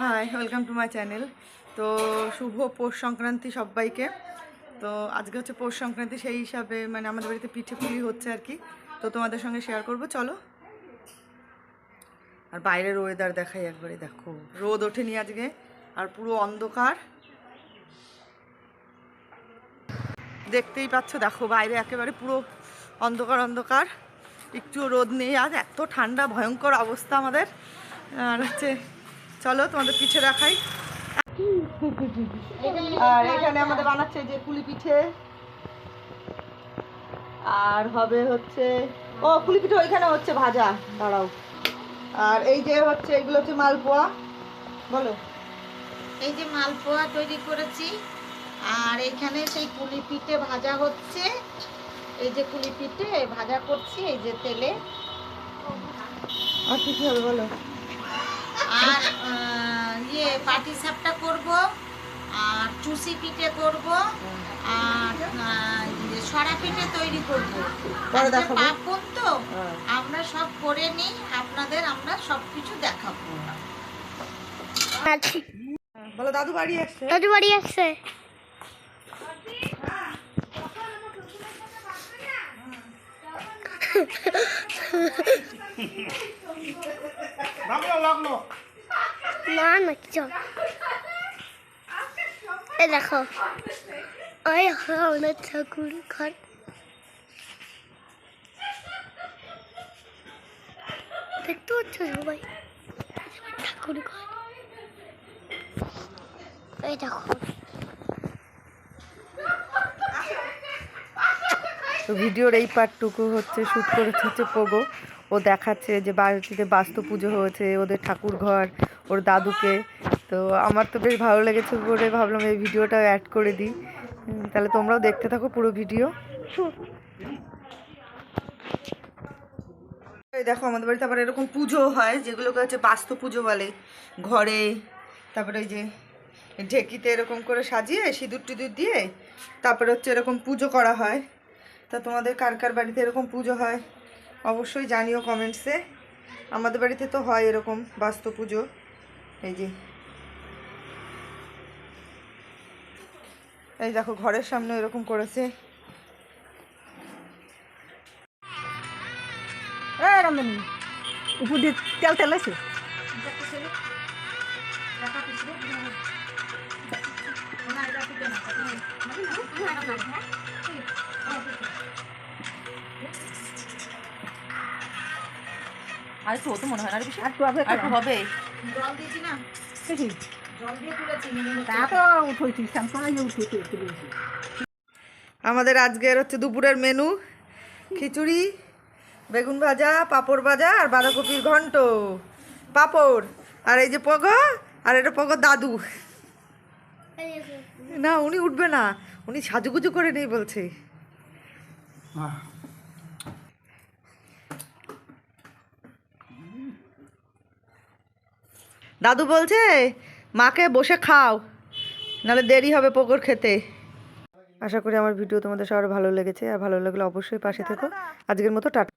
Hi welcome to my channel তো শুভ পৌষ সংক্রান্তি সবাইকে। তো আজকে হচ্ছে পৌষ সংক্রান্তি, সেই হিসাবে মানে আমাদের বাড়িতে পিঠে পুলি হচ্ছে আর কি। তো তোমাদের সঙ্গে শেয়ার করব, চলো। আর বাইরের ওয়েদার দেখাই একবারে, দেখো। রোদ ওঠেনি আজকে, আর পুরো অন্ধকার। দেখতেই পাচ্ছ, দেখো বাইরে একেবারে পুরো অন্ধকার অন্ধকার। একটু রোদ নেই আজ, এত ঠান্ডা, ভয়ঙ্কর অবস্থা আমাদের। আর হচ্ছে চলো তোমাদের পিঠে রাখাই আর এখানে আমাদের বানাচ্ছে যে পুলি পিঠে। আর হবে হচ্ছে ও পুলি পিঠে ওইখানে হচ্ছে ভাজা দাঁড়াও। আর এই যে হচ্ছে এগুলো হচ্ছে মালপোয়া। বলো। এই যে মালপোয়া তৈরি করেছি আর এখানে সেই কুলি পিঠে ভাজা হচ্ছে। এই যে কুলি পিঠে ভাজা করছি এই যে তেলে। আর কি হবে বলো? আর ইয়ে পাটি সাপটা করব আর চুষি পিঠে করব আর ইয়ে সরা পিঠে তৈরি করব। পার্বণ তো। আমরা সব করে নিই আপনাদের আমরা সব কিছু দেখাবো। বলো দাদু বাড়ি আসছে? দাদু বাড়ি আসছে। না না কি চল এ দেখো ওই আমাদের ঠাকুর ঘর দেখতে পাচ্ছ সবাই ঠাকুর ঘর এই তো ভিডিওর এই পার্টটুকু হচ্ছে শ্যুট করেছে হচ্ছে পোগো। ও দেখাচ্ছে যে বাড়িতে বাস্তু পুজো হয়েছে ওদের ঠাকুর ঘর ওর দাদুকে। তো আমার তো বেশ ভালো লেগেছে বলে ভাবলাম এই ভিডিওটা অ্যাড করে দিই। তাহলে তোমরাও দেখতে থাকো পুরো ভিডিও। দেখো আমাদের বাড়িতে আবার এরকম পুজো হয় যেগুলোকে হচ্ছে বাস্তু পুজো বলে। ঘরে তারপরে ওই যে ঢেকিতে এরকম করে সাজিয়ে সিঁদুর টিঁদুর দিয়ে তারপরে হচ্ছে এরকম পুজো করা হয়। তা তোমাদের কার কার বাড়িতে এরকম পুজো হয়? অবশ্যই জানিও কমেন্টসে। আমাদের বাড়িতে তো হয় এরকম বাস্তু পুজো। এই যে। এই দেখো, ঘরের সামনে এরকম করেছে। উপর দিয়ে তেল তেল আছে আর একটু হতো মনে হয় আর বেশি। আর তো হবে আর একটু হবে। জল দিয়েছি না? দেখি জল দিয়ে তুলেছি তা তো উঠেছি শ্যামকলাই উঠেছি আমাদের আজকের হচ্ছে দুপুরের মেনু খিচুড়ি বেগুন ভাজা পাঁপড় ভাজা আর বাঁধাকপির ঘন্ট। পাঁপড় আর এই যে পগ আর এটা পগ দাদু। না উনি উঠবে না উনি সাজুগুজু করে নেই বলছে। দাদু বলছে মাকে বসে খাও নাহলে দেরি হবে পোকর খেতে। আশা করি আমার ভিডিও তোমাদের সবার ভালো লেগেছে আর ভালো লাগলে অবশ্যই পাশে থেকো। আজকের মতো টাটা।